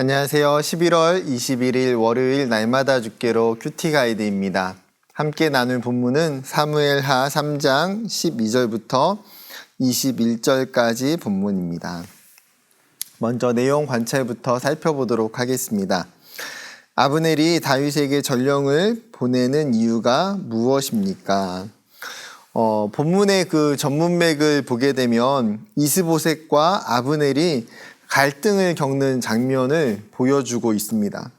안녕하세요. 11월 21일 월요일 날마다 죽게로 큐티 가이드입니다. 함께 나눌 본문은 사무엘하 3장 12절부터 21절까지 본문입니다. 먼저 내용 관찰부터 살펴보도록 하겠습니다. 아브넬이 다윗에게 전령을 보내는 이유가 무엇입니까? 어, 본문의 그 전문맥을 보게 되면 이스보셋과 아브넬이 갈등을 겪는 장면을 보여주고 있습니다.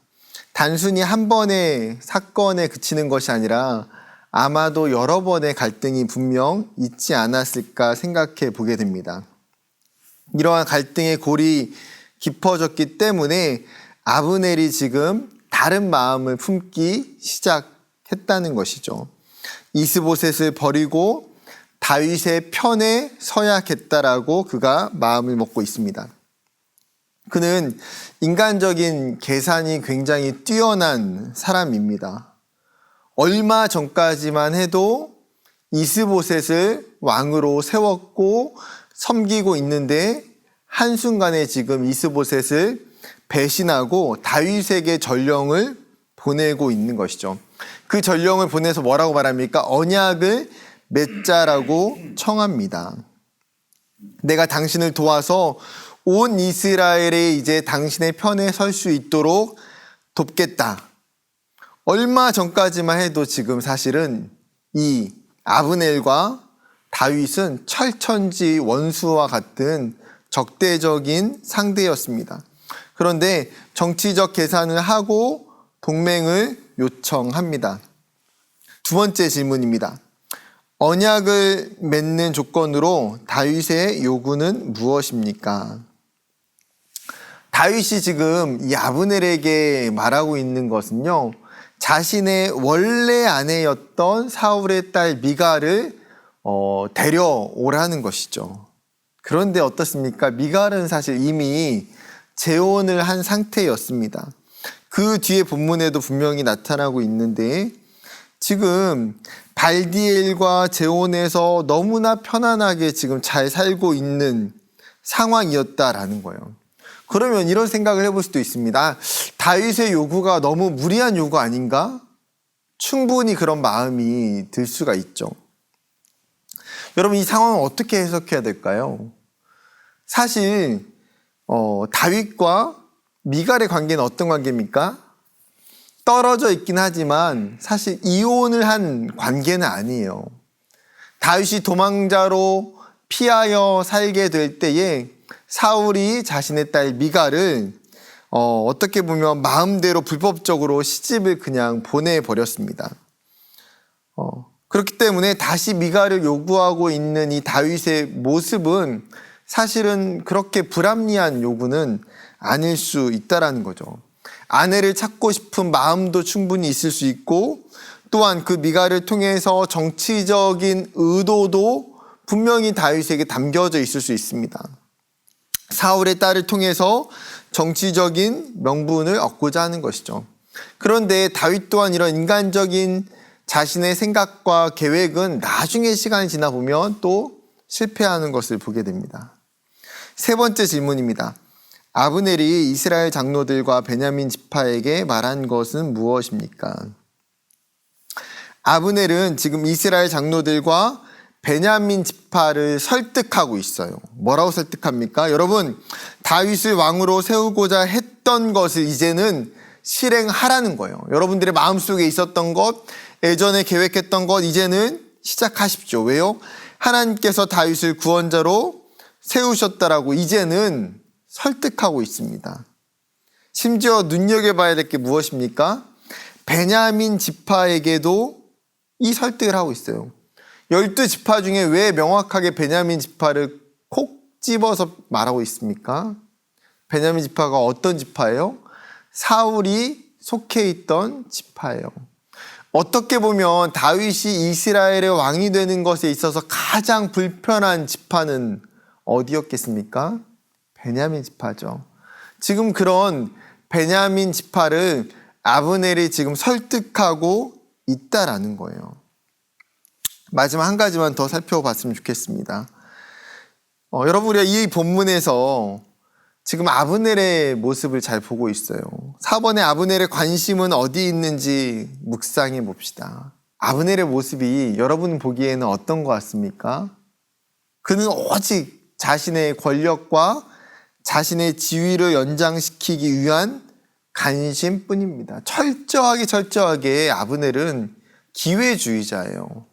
단순히 한 번의 사건에 그치는 것이 아니라 아마도 여러 번의 갈등이 분명 있지 않았을까 생각해 보게 됩니다. 이러한 갈등의 골이 깊어졌기 때문에 아브넬이 지금 다른 마음을 품기 시작했다는 것이죠. 이스보셋을 버리고 다윗의 편에 서야겠다라고 그가 마음을 먹고 있습니다. 그는 인간적인 계산이 굉장히 뛰어난 사람입니다. 얼마 전까지만 해도 이스보셋을 왕으로 세웠고 섬기고 있는데 한순간에 지금 이스보셋을 배신하고 다윗에게 전령을 보내고 있는 것이죠. 그 전령을 보내서 뭐라고 말합니까? 언약을 맺자라고 청합니다. 내가 당신을 도와서 온 이스라엘에 이제 당신의 편에 설 수 있도록 돕겠다. 얼마 전까지만 해도 지금 사실은 이 아브넬과 다윗은 철천지 원수와 같은 적대적인 상대였습니다. 그런데 정치적 계산을 하고 동맹을 요청합니다. 두 번째 질문입니다. 언약을 맺는 조건으로 다윗의 요구는 무엇입니까? 다윗이 지금 이 아브넬에게 말하고 있는 것은요. 자신의 원래 아내였던 사울의 딸 미갈을 어, 데려오라는 것이죠. 그런데 어떻습니까? 미갈은 사실 이미 재혼을 한 상태였습니다. 그 뒤에 본문에도 분명히 나타나고 있는데 지금 발디엘과 재혼해서 너무나 편안하게 지금 잘 살고 있는 상황이었다라는 거예요. 그러면 이런 생각을 해볼 수도 있습니다. 다윗의 요구가 너무 무리한 요구 아닌가? 충분히 그런 마음이 들 수가 있죠. 여러분 이 상황을 어떻게 해석해야 될까요? 사실 어, 다윗과 미갈의 관계는 어떤 관계입니까? 떨어져 있긴 하지만 사실 이혼을 한 관계는 아니에요. 다윗이 도망자로 피하여 살게 될 때에 사울이 자신의 딸 미갈을 어, 어떻게 보면 마음대로 불법적으로 시집을 그냥 보내버렸습니다. 어, 그렇기 때문에 다시 미갈을 요구하고 있는 이 다윗의 모습은 사실은 그렇게 불합리한 요구는 아닐 수 있다라는 거죠. 아내를 찾고 싶은 마음도 충분히 있을 수 있고 또한 그 미갈을 통해서 정치적인 의도도 분명히 다윗에게 담겨져 있을 수 있습니다. 사울의 딸을 통해서 정치적인 명분을 얻고자 하는 것이죠. 그런데 다윗 또한 이런 인간적인 자신의 생각과 계획은 나중에 시간이 지나 보면 또 실패하는 것을 보게 됩니다. 세 번째 질문입니다. 아브넬이 이스라엘 장로들과 베냐민 지파에게 말한 것은 무엇입니까? 아브넬은 지금 이스라엘 장로들과 베냐민 지파를 설득하고 있어요. 뭐라고 설득합니까? 여러분, 다윗을 왕으로 세우고자 했던 것을 이제는 실행하라는 거예요. 여러분들의 마음속에 있었던 것, 예전에 계획했던 것, 이제는 시작하십시오. 왜요? 하나님께서 다윗을 구원자로 세우셨다라고 이제는 설득하고 있습니다. 심지어 눈여겨봐야 될 게 무엇입니까? 베냐민 지파에게도 이 설득을 하고 있어요. 열두 지파 중에 왜 명확하게 베냐민 지파를 콕 집어서 말하고 있습니까? 베냐민 지파가 어떤 지파예요? 사울이 속해 있던 지파예요. 어떻게 보면 다윗이 이스라엘의 왕이 되는 것에 있어서 가장 불편한 지파는 어디였겠습니까? 베냐민 지파죠. 지금 그런 베냐민 지파를 아브넬이 지금 설득하고 있다라는 거예요. 마지막 한 가지만 더 살펴봤으면 좋겠습니다. 어, 여러분 우리가 이 본문에서 지금 아브넬의 모습을 잘 보고 있어요. 4번의 아브넬의 관심은 어디 있는지 묵상해 봅시다. 아브넬의 모습이 여러분 보기에는 어떤 것 같습니까? 그는 오직 자신의 권력과 자신의 지위를 연장시키기 위한 관심뿐입니다. 철저하게 철저하게 아브넬은 기회주의자예요.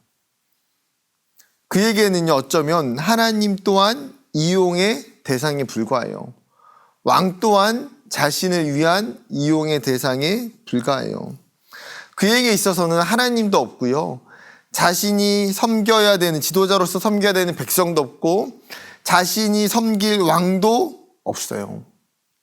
그에게는요 어쩌면 하나님 또한 이용의 대상에 불과해요. 왕 또한 자신을 위한 이용의 대상에 불과해요. 그에게 있어서는 하나님도 없고요. 자신이 섬겨야 되는 지도자로서 섬겨야 되는 백성도 없고 자신이 섬길 왕도 없어요.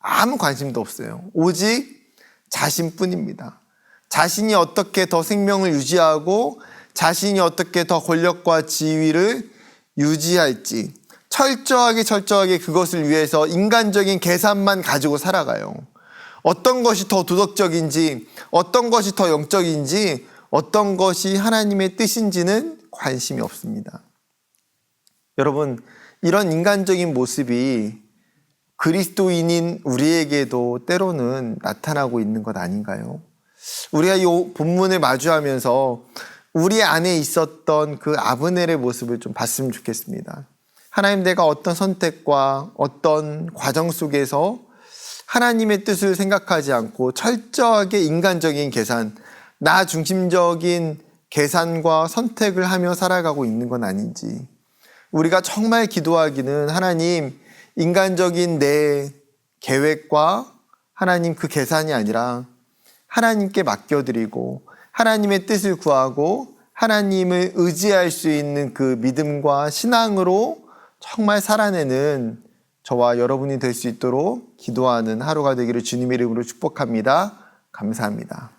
아무 관심도 없어요. 오직 자신뿐입니다. 자신이 어떻게 더 생명을 유지하고 자신이 어떻게 더 권력과 지위를 유지할지 철저하게 철저하게 그것을 위해서 인간적인 계산만 가지고 살아가요. 어떤 것이 더 도덕적인지, 어떤 것이 더 영적인지, 어떤 것이 하나님의 뜻인지는 관심이 없습니다. 여러분, 이런 인간적인 모습이 그리스도인인 우리에게도 때로는 나타나고 있는 것 아닌가요? 우리가 이 본문을 마주하면서 우리 안에 있었던 그 아브넬의 모습을 좀 봤으면 좋겠습니다. 하나님 내가 어떤 선택과 어떤 과정 속에서 하나님의 뜻을 생각하지 않고 철저하게 인간적인 계산, 나 중심적인 계산과 선택을 하며 살아가고 있는 건 아닌지. 우리가 정말 기도하기는 하나님 인간적인 내 계획과 하나님 그 계산이 아니라 하나님께 맡겨드리고 하나님의 뜻을 구하고 하나님을 의지할 수 있는 그 믿음과 신앙으로 정말 살아내는 저와 여러분이 될 수 있도록 기도하는 하루가 되기를 주님의 이름으로 축복합니다. 감사합니다.